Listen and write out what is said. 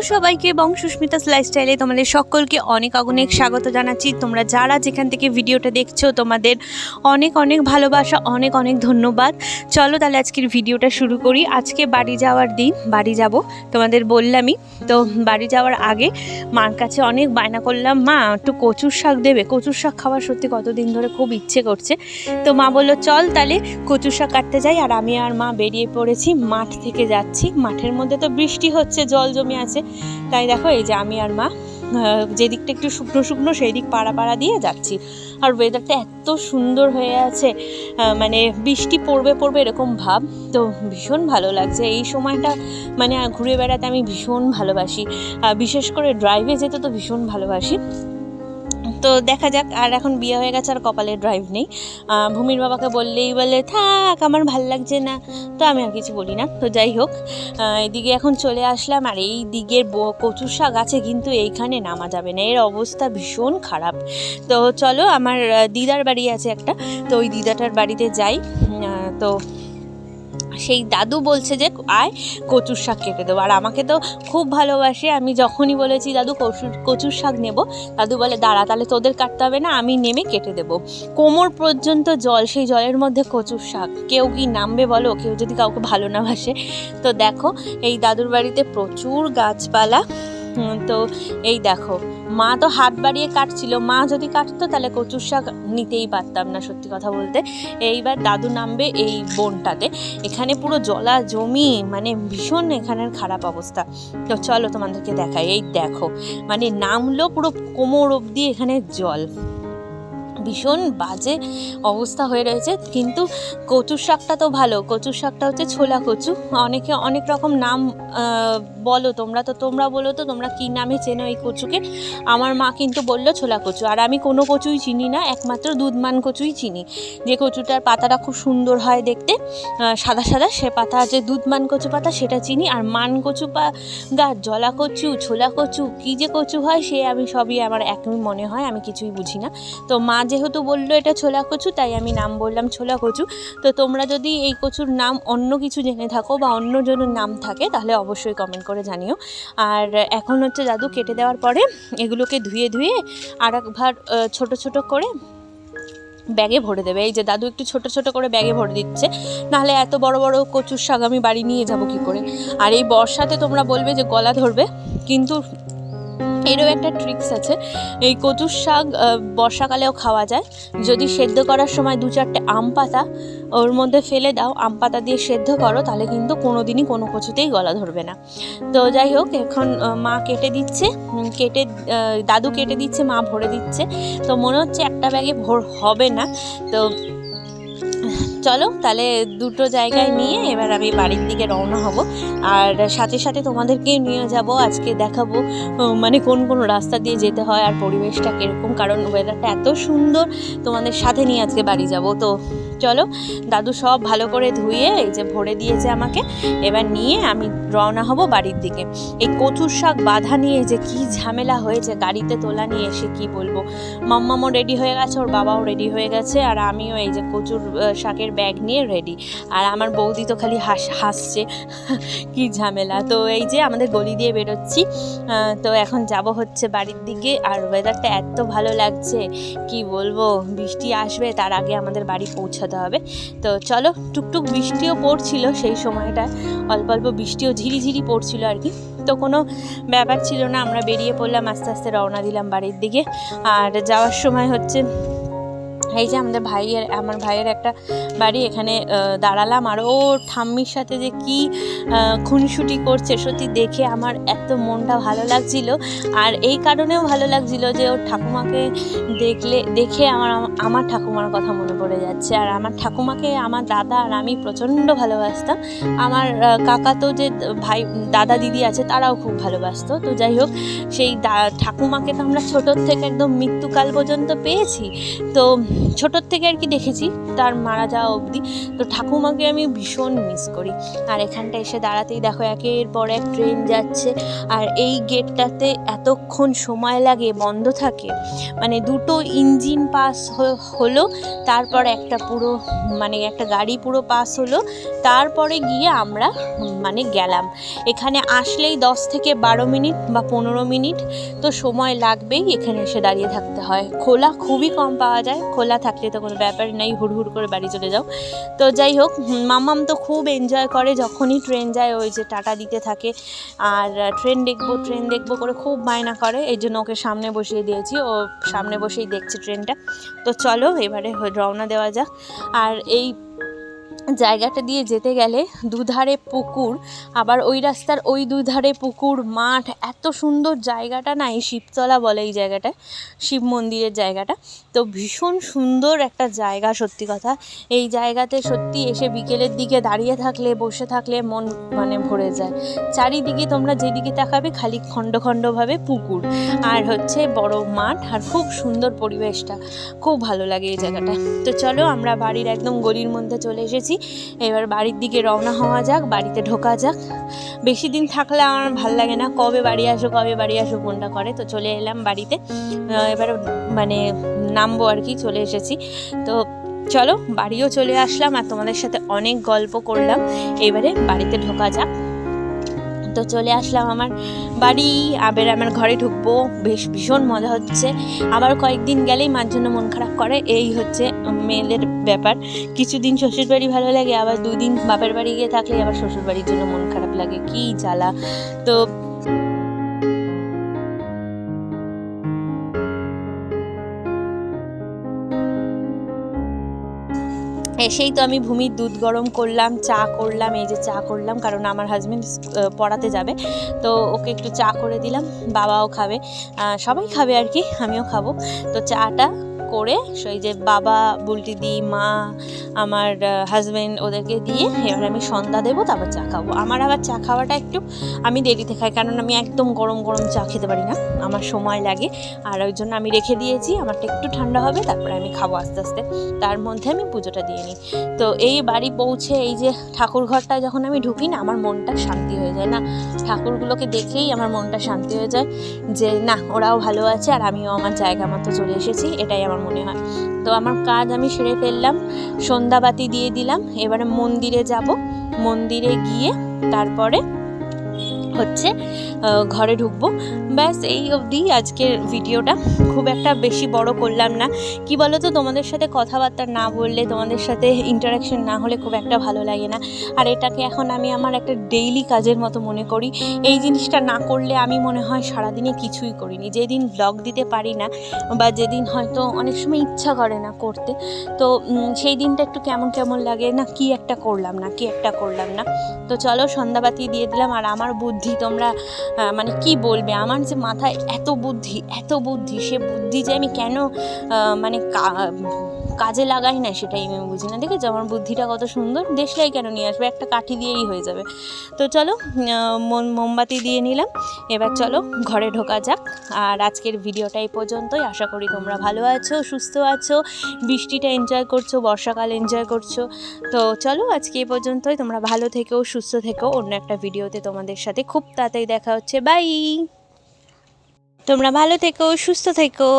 Hello সবাইকে বং সুস্মিতা লাইফস্টাইলে তোমাদের সকলকে অনেক অনেক স্বাগত জানাচ্ছি। তোমরা যারা যেখান থেকে ভিডিওটা দেখছ, তোমাদের অনেক অনেক ভালোবাসা, অনেক অনেক ধন্যবাদ। চলো তাহলে আজকের ভিডিওটা শুরু করি। আজকে বাড়ি যাওয়ার দিন, বাড়ি যাব, তোমাদের বললামই। তো বাড়ি যাওয়ার আগে মার কাছে অনেক বায়না করলাম, মা, একটু কচুর শাক দেবে। কচুর শাক খাওয়ার সত্যি কতদিন ধরে খুব ইচ্ছে করছে। তো মা বলল, চল তাহলে কচুর শাক কাটতে যাই। আর আমি আর মা বেরিয়ে পড়েছি, মাঠ থেকে যাচ্ছি। মাঠের মধ্যে তো বৃষ্টি হচ্ছে, জল জমে আছে। তাই দেখো, এই যে আমি আর মা যেদিকটা একটু শুকনো শুকনো, সেই দিক পাড়া পাড়া দিয়ে যাচ্ছি। আর ওয়েদারটা এত সুন্দর হয়ে আছে মানে বৃষ্টি পড়বে পড়বে এরকম ভাব, তো ভীষণ ভালো লাগছে। এই সময়টা মানে ঘুরে বেড়াতে আমি ভীষণ ভালোবাসি। বিশেষ করে ড্রাইভে যেতে তো ভীষণ ভালোবাসি। তো দেখা যাক, আর এখন বিয়ে হয়ে গেছে আর কপালে ড্রাইভ নেই। ভূমির বাবাকে বললেই বলে, থাক, আমার ভালো লাগছে না। তো আমি আর কিছু বলি না। তো যাই হোক এদিকে এখন চলে আসলাম, আর এই দিকের কচুর শাক আছে, কিন্তু এইখানে নামা যাবে না। এর অবস্থা ভীষণ খারাপ। তো চলো, আমার দিদার বাড়ি আছে একটা। তো ওই দিদাটার বাড়িতে যাই। তো সেই দাদু বলছে যে, আয়, কচুর শাক কেটে দেবো। আর আমাকে তো খুব ভালোবাসে। আমি যখনই বলেছি, দাদু, কচুর কচুর শাক নেব? দাদু বলে, দাঁড়া, তাহলে তোদের কাটতে হবে না, আমি নেমে কেটে দেবো। কোমর পর্যন্ত জল, সেই জলের মধ্যে কচুর শাক। কেউ কি নামবে বলো? কেউ যদি কাউকে ভালো না বাসে। তো দেখো, এই দাদুর বাড়িতে প্রচুর গাছপালা। তো এই দেখো মা তো হাত বাড়িয়ে কাটছিল। মা যদি কাটতো তাহলে কচুর শাক নিতেই পারতাম না, সত্যি কথা বলতে। এইবার দাদু নামবে এই বনটাতে। এখানে পুরো জলা জমি মানে ভীষণ এখানের খারাপ অবস্থা। তো চলো তোমাদেরকে দেখাই। এই দেখো মানে নামলো পুরো কোমর অবধি এখানে জল। ভীষণ বাজে অবস্থা হয়ে রয়েছে। কিন্তু কচুর শাকটা তো ভালো। কচুর শাকটা হচ্ছে ছোলা কচু। অনেকে অনেক রকম নাম বলো তোমরা তো, তোমরা বলো তো, তোমরা কী নামে চেনো এই কচুকে? আমার মা কিন্তু বলল ছোলা কচু। আর আমি কোনো কচুই চিনি না, একমাত্র দুধমান কচুই চিনি। যে কচুটার পাতাটা খুব সুন্দর হয় দেখতে সাদা সাদা, সে পাতা যে দুধমান কচু পাতা, সেটা চিনি। আর মান কচু পা গাছ জলা কচু, ছোলা কচু, কী যে কচু হয়, সে আমি সবই আমার একই মনে হয়, আমি কিছুই বুঝি না। তো মা যেহেতু বলল এটা ছোলা কচু, তাই আমি নাম বললাম ছোলা কচু। তো তোমরা যদি এই কচুর নাম অন্য কিছু জেনে থাকো বা অন্য জনের নাম থাকে, তাহলে অবশ্যই কমেন্ট করে জানিও। আর এখন হচ্ছে দাদু কেটে দেওয়ার পরে এগুলোকে ধুয়ে ধুয়ে আর একবার ছোট ছোট করে ব্যাগে ভরে দেবে। এই যে দাদু একটু ছোট ছোট করে ব্যাগে ভরে দিচ্ছে, নাহলে এত বড় বড় কচুর শাক আমি বাড়ি নিয়ে যাব কি করে? আর এই বর্ষাতে তোমরা বলবে যে গলা ধরবে, কিন্তু এরও একটা ট্রিক্স আছে। এই কচুর শাক বর্ষাকালেও খাওয়া যায়। যদি সেদ্ধ করার সময় দু চারটে আম পাতা ওর মধ্যে ফেলে দাও, আম পাতা দিয়ে সেদ্ধ করো, তাহলে কিন্তু কোনো দিনই কোনো কচুতেই গলা ধরবে না। তো যাই হোক, এখন মা কেটে দিচ্ছে কেটে দাদু কেটে দিচ্ছে, মা ভরে দিচ্ছে। তো মনে হচ্ছে একটা ব্যাগে ভোর হবে না। তো চলো, তাহলে দুটো জায়গায় নিয়ে এবার আমি বাড়ির দিকে রওনা হব। আর সাথে সাথে তোমাদেরকে নিয়ে যাব, আজকে দেখাবো মানে কোন কোন রাস্তা দিয়ে যেতে হয় আর পরিবেশটা কীরকম, কারণ ওয়েদারটা এত সুন্দর, তোমাদের সাথে নিয়ে আজকে বাড়ি যাব, তো চলো, দাদু সব ভালো করে ধুয়ে এই যে ভরে দিয়েছে আমাকে, এবার নিয়ে আমি রওনা হব বাড়ির দিকে। এই কচুর শাক বাধা নিয়ে যে কি ঝামেলা হয়েছে, গাড়িতে তোলা নিয়ে এসে কি বলব? মাম্মামও রেডি হয়ে গেছে, ওর বাবাও রেডি হয়ে গেছে, আর আমিও এই যে কচুর শাকের ব্যাগ নিয়ে রেডি আর আমার বৌদি তো খালি হাস, হাসছে। কি ঝামেলা। তো এই যে আমাদের গলি দিয়ে বেরোচ্ছি। তো এখন যাব হচ্ছে বাড়ির দিকে, আর ওয়েদারটা এত ভালো লাগছে, কি বলব? বৃষ্টি আসবে, তার আগে আমাদের বাড়ি পৌঁছাতে হবে। তো চলো, টুকটুক বৃষ্টিও পড়ছিল সেই সময়টায়। অল্প অল্প বৃষ্টিও ঝিরিঝিরি পড়ছিল আর কি। তো কোনো ব্যাপার ছিল না, আমরা বেরিয়ে পড়লাম, আস্তে আস্তে রওনা দিলাম বাড়ির দিকে। আর যাওয়ার সময় হচ্ছে এই যে আমাদের ভাইয়ের, আমার ভাইয়ের একটা বাড়ি এখানে দাঁড়ালাম আর ও ঠাম্মির সাথে যে কি খুনসুটি করছে সত্যি দেখে আমার এত মনটা ভালো লাগছিল। আর এই কারণেও ভালো লাগছিল যে ওর ঠাকুমাকে দেখলে, দেখে আমার আমার ঠাকুমার কথা মনে পড়ে যাচ্ছে। আর আমার ঠাকুমাকে আমার দাদা আর আমি প্রচণ্ড ভালোবাসতাম। আমার কাকা তো যে ভাই, দাদা দিদি আছে তারাও খুব ভালোবাসতো। তো যাই হোক, সেই ঠাকুমাকে তো আমরা ছোটোর থেকে একদম মৃত্যুকাল পর্যন্ত পেয়েছি। তো ছোটোর থেকে আর কি দেখেছি, তার মারা যাওয়া অবধি। তো ঠাকুমাকে আমি ভীষণ মিস করি। আর এখানটা এসে দাঁড়াতেই দেখো একের পর এক ট্রেন যাচ্ছে। আর এই গেটটাতে এতক্ষণ সময় লাগে, বন্ধ থাকে। মানে দুটো ইঞ্জিন পাস হলো, তারপর একটা পুরো মানে একটা গাড়ি পুরো পাস হলো। তারপরে গিয়ে আমরা মানে গেলাম। এখানে আসলেই দশ থেকে বারো মিনিট বা পনেরো মিনিট তো সময় লাগবেই এখানে এসে দাঁড়িয়ে থাকতে হয়। খোলা খুবই কম পাওয়া যায়, খোলা থাকলে তো কোনো ব্যাপার নেই, হুড় হুড় করে বাড়ি চলে যাও। তো যাই হোক মামাম তো খুব এনজয় করে যখনই ট্রেন যায়, ওই যে টাটা দিতে থাকে। আর ট্রেন দেখব ট্রেন দেখব করে খুব বায়না করে, এই জন্য ওকে সামনে বসিয়ে দিয়েছি। ও সামনে বসেই দেখছে ট্রেনটা তো চলো, এবারে রওনা দেওয়া যাক। আর এই জায়গাটা দিয়ে যেতে গেলে দুধারে পুকুর, আবার ওই রাস্তার ওই দুধারে পুকুর, মাঠ, এত সুন্দর জায়গাটা না, এই শিবতলা বলে এই জায়গাটা, শিব মন্দিরের জায়গাটা। তো ভীষণ সুন্দর একটা জায়গা, সত্যি কথা। এই জায়গাতে সত্যি এসে বিকেলের দিকে দাঁড়িয়ে থাকলে, বসে থাকলে মন মানে ভরে যায়। চারিদিকে তোমরা যেদিকে তাকাবে খালি খণ্ড খণ্ডভাবে পুকুর। আর হচ্ছে বড় মাঠ, আর খুব সুন্দর পরিবেশটা। খুব ভালো লাগে এই জায়গাটা। তো চলো আমরা বাড়ির একদম গলির মধ্যে চলে এসেছি। এবার বাড়ির দিকে রওনা হওয়া যাক, বাড়িতে ঢোকা যাক। বেশি দিন থাকলে আমার ভালো লাগে না, কবে বাড়ি আসো, কবে বাড়ি আসো কোনটা করে। তো চলে এলাম বাড়িতে। এবার মানে নামবো আর কি, চলে এসেছি। তো চলো, বাড়িও চলে আসলাম আর তোমাদের সাথে অনেক গল্প করলাম। এবারে বাড়িতে ঢোকা যাক। তো চলে আসলাম আমার বাড়ি। আবার আমার ঘরে ঢুকবো। বেশ ভীষণ মজা হচ্ছে। আবার কয়েকদিন গেলেই মার জন্য মন খারাপ করে। এই হচ্ছে মেয়েদের ব্যাপার। কিছুদিন শ্বশুর বাড়ি ভালো লাগে, আবার দুই দিন বাপের বাড়ি গিয়ে থাকলে আবার শ্বশুর বাড়ির জন্য মন খারাপ লাগে। কি জ্বালা। তো এসেই তো আমি ভূমির দুধ গরম করলাম, চা করলাম, এই যে চা করলাম, কারণ আমার হাজব্যান্ড পড়াতে যাবে। তো ওকে একটু চা করে দিলাম, বাবাও খাবে। সবাই খাবে আর কি, আমিও খাব। তো চাটা করে সেই যে বাবা, বুলটি দি, মা, আমার হাজব্যান্ড ওদেরকে দিয়ে এবার আমি সন্ধ্যা দেবো, তারপর চা খাব। আমার আবার চা খাওয়াটা একটু আমি দেরিতে খাই, কারণ আমি একদম গরম গরম চা খেতে পারি না। আমার সময় লাগে। আর ওই জন্য আমি রেখে দিয়েছি, আমারটা একটু ঠান্ডা হবে, তারপরে আমি খাব আস্তে আস্তে। তার মধ্যে আমি পুজোটা দিয়ে নিই। তো এই বাড়ি পৌঁছে এই যে ঠাকুর ঘরটা যখন আমি ঢুকি না, আমার মনটা শান্তি হয়ে যায় না। ঠাকুরগুলোকে দেখেই আমার মনটা শান্তি হয়ে যায় যে, না, ওরাও ভালো আছে, আর আমিও আমার জায়গা মতো চলে এসেছি। এটাই আমার মনে হয়। তো আমার কাজ আমি সেরে ফেললাম, সন্ধ্যাবাতি দিয়ে দিলাম, এবারে মন্দিরে যাব। মন্দিরে গিয়ে তারপরে হচ্ছে ঘরে ঢুকবো। ব্যাস, এই অবধি আজকের ভিডিওটা। খুব একটা বেশি বড় করলাম না। কি বলো তো তোমাদের সাথে কথাবার্তা না বললে, তোমাদের সাথে ইন্টারাকশন না হলে খুব একটা ভালো লাগে না। আর এটাকে এখন আমি আমার একটা ডেইলি কাজের মতো মনে করি। এই জিনিসটা না করলে আমি মনে হয় সারাদিনে কিছুই করিনি। যেদিন ব্লগ দিতে পারি না, বা যেদিন হয়তো অনেক সময় ইচ্ছা করে না করতে, তো সেই দিনটা একটু কেমন কেমন লাগে না, কি একটা করলাম না, কি একটা করলাম না। তো চলো, সন্ধ্যাবাতি দিয়ে দিলাম। আর আমার বুদ্ধি তোমরা মানে কি বলবে? আমার যে মাথায় এত বুদ্ধি এত বুদ্ধি, সে বুদ্ধি যে আমি কেন মানে কাজে লাগাই না সেটাই আমি বুঝি না। দেখেছ? আমার বুদ্ধিটা কত সুন্দর। দেশলাই কেন নিয়ে আসবে? একটা কাঠি দিয়েই হয়ে যাবে। তো চলো মোমবাতি দিয়ে নিলাম। এবার চলো, ঘরে ঢোকা যাক। আর আজকের ভিডিওটা এই পর্যন্তই। আশা করি তোমরা ভালো আছো, সুস্থ আছো, বৃষ্টিটা এনজয় করছ, বর্ষাকাল এনজয় করছ। তো চলো, আজকে এই পর্যন্তই। তোমরা ভালো থেকো, সুস্থ থেকো। অন্য একটা ভিডিওতে তোমাদের সাথে খুব তাড়াতাড়ি দেখা হচ্ছে। বাই তোমরা ভালো থেকো, সুস্থ থেকো।